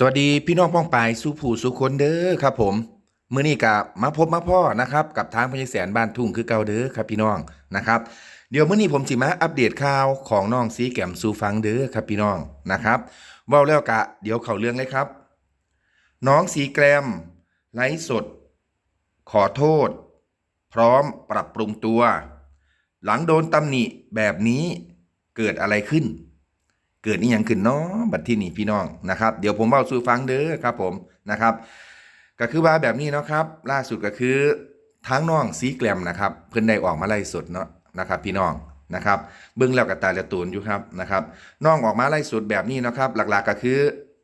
สวัสดีพี่น้องป้องปายสุผู้สุคนเด้อครับ ผมมื้อนี้กับมาพบมาพ่อนะครับกับทางพญแสนบ้านทุ่งคือเก่าเด้อครับพี่น้องนะครับเดี๋ยวมื้อนี้ผมสิมาอัปเดตข่าวของน้องสีแก้มสู่ฟังเด้อครับพี่น้องนะครับเว้าแล้วกะ เดี๋ยวเข้าเรื่องเลยครับ น้องสีแกรมไลฟ์สด ขอโทษ พร้อมปรับปรุงตัว หลังโดนตำหนิแบบนี้เกิดอะไรขึ้น เกิดนี่ยังขึ้นเนาะบัดที่นี่พี่น้องนะครับ เดี๋ยวผมเล่าสู่ฟังเด้อครับผมนะครับ ก็คือว่าแบบนี้เนาะครับ ล่าสุดก็คือทั้งน้องสีแกลมนะครับ เพิ่นได้ออกมาไล่สดเนาะนะครับพี่น้องนะครับเบื้องแล้วกับตาละตูนอยู่ครับนะครับน้องออกมาไล่สดแบบนี้เนาะครับ หลักๆก็คือ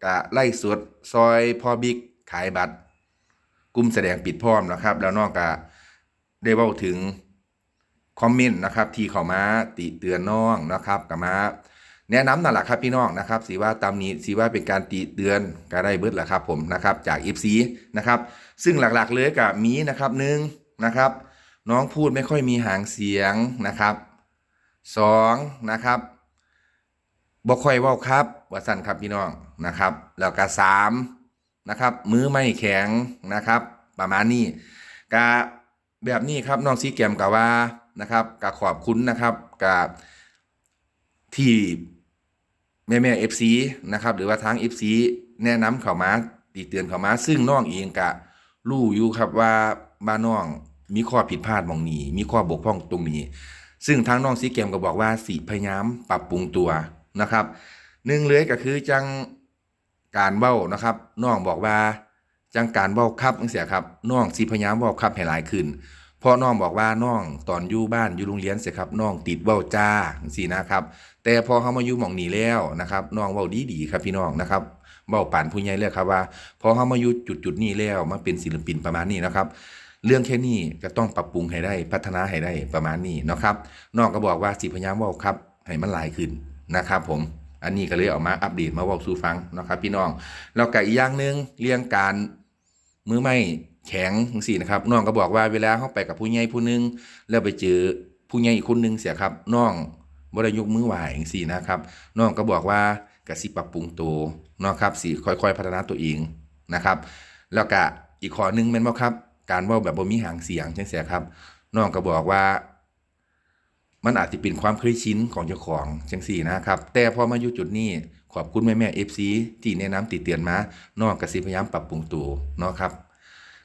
กะไล่สดซอยพอบิ๊กขายบัตรกลุ่มแสดงปิดพร้อมนะครับ แล้วน้องก็ได้เว้าถึงคอมเมนต์นะครับ ที่เขามาติเตือนน้องนะครับกับมา แนะนำนั่นแหละครับพี่น้องนะครับสีว่าตามนี้สีว่าเป็นการตีเตือนก็ได้เบิดแหละครับผมนะครับจากอีฟซีนะครับซึ่งหลักๆเลยกับมีนะครับหนึ่งนะครับ น้องพูดไม่ค่อยมีหางเสียงนะครับสองนะครับบ่ค่อยว้าครับว่าสั่นครับพี่น้องนะครับ แล้วก็สามนะครับมือไม่แข็งนะครับ ประมาณนี้กะแบบนี้ครับน้องซีแกมกับว่านะครับกะขอบคุณนะครับกับที่ แม่แม่เอฟซีนะครับหรือว่าทางเอฟซีแนะนำเขามาตีเตือนเขามา ซึ่งน้องเองกะรู้อยู่ครับว่าบ้านน้องมีข้อผิดพลาดมองนี้ มีข้อบกพร่องตรงนี้ ซึ่งทางน้องซีเกมก็บอกว่าสีพยายามปรับปรุงตัวนะครับหนึ่งเลยก็คือจังการเบ้านะครับน้องบอกว่าจังการเบ้าครับเสียครับน้องสีพยายามเบ้าครับให้หลายขึ้น พราะน้องบอกว่าน้องตอนอยู่บ้านอยู่โรงเรียนเสียครับน้องติดเบ้าจ้าสินะครับ แต่พอเขามาอยู่หม่องนี้แล้วนะครับน้องเว้าดีดีๆครับพี่น้องนะครับเว้าป่านผู้ใหญ่เลยครับว่าพอเขามาอยู่จุดจุดๆนี้แล้วมาเป็นศิลปินประมาณนี้นะครับ เรื่องแค่นี้ก็ต้องปรับปรุงให้ได้พัฒนาให้ได้ประมาณนี้นะครับน้องก็บอกว่าสิพยายามเว้าครับให้มันหลายขึ้นนะครับ ผมอันนี้ก็เลยเอามาอัปเดตมาเว้าสู่ฟังนะครับ พี่น้องแล้วก็อีกอย่างหนึ่งเรื่องการมือไม่ แข็งจังซี่นะครับน้องก็บอกว่าเวลาเขาไปกับผู้ใหญ่ผู้หนึง แล้วไปเจอผู้ใหญ่อีกคนหนึงเสียครับน้องบ่ได้ยกมือไหวจังซี่นะครับน้องก็บอกว่ากสิปรับปรุงตัวนะครับสิค่อยๆ พัฒนาตัวเองนะครับ แล้วก็อีกข้อหนึงแม่นบ่ครับ การว้าแบบบ่มีหางเสียงจังซี่ครับน้องก็บอกว่ามันอาจจะเป็นความเคยชินของเจ้าของจังซี่นะครับ แต่พอมาอยู่จุดนี้ขอบคุณแม่แม่ FC ที่แนะนำติเตือนมาน้องก็สิพยายามปรับปรุงตัวเนาะครับ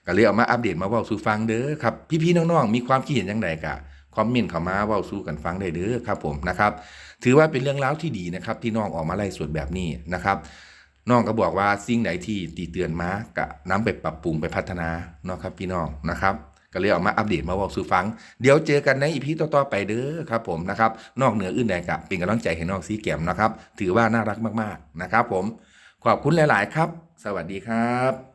ก็เลยเอามาอัปเดตมาเว้าสู่ฟังเด้อครับ พี่ๆน้องๆ มีความคิดเห็นย่างไรกะคอมเมนต์เข้ามาเว้าสู่กันฟังได้เด้อครับผมนะครับถือว่าเป็นเรื่องราวที่ดีนะครับที่น้องออกมาไล่สวดแบบนี้นะครับน้องก็บอกว่าสิ่งไหนที่ตีเตือนมากะนำไปปรับปรุงไปพัฒนาเนาะครับพี่น้องนะครับก็เลยเอามาอัปเดตมาเว้าสู่ฟัง เดี๋ยวเจอกันในอีพีต่อๆไปเด้อครับผมนะครับนอกเหนืออื่นใดกับเป็นกำลังใจให้น้องสีแก้มนะครับ ถือว่าน่ารักมากๆนะครับผมขอบคุณหลาย ๆ ครับ สวัสดีครับ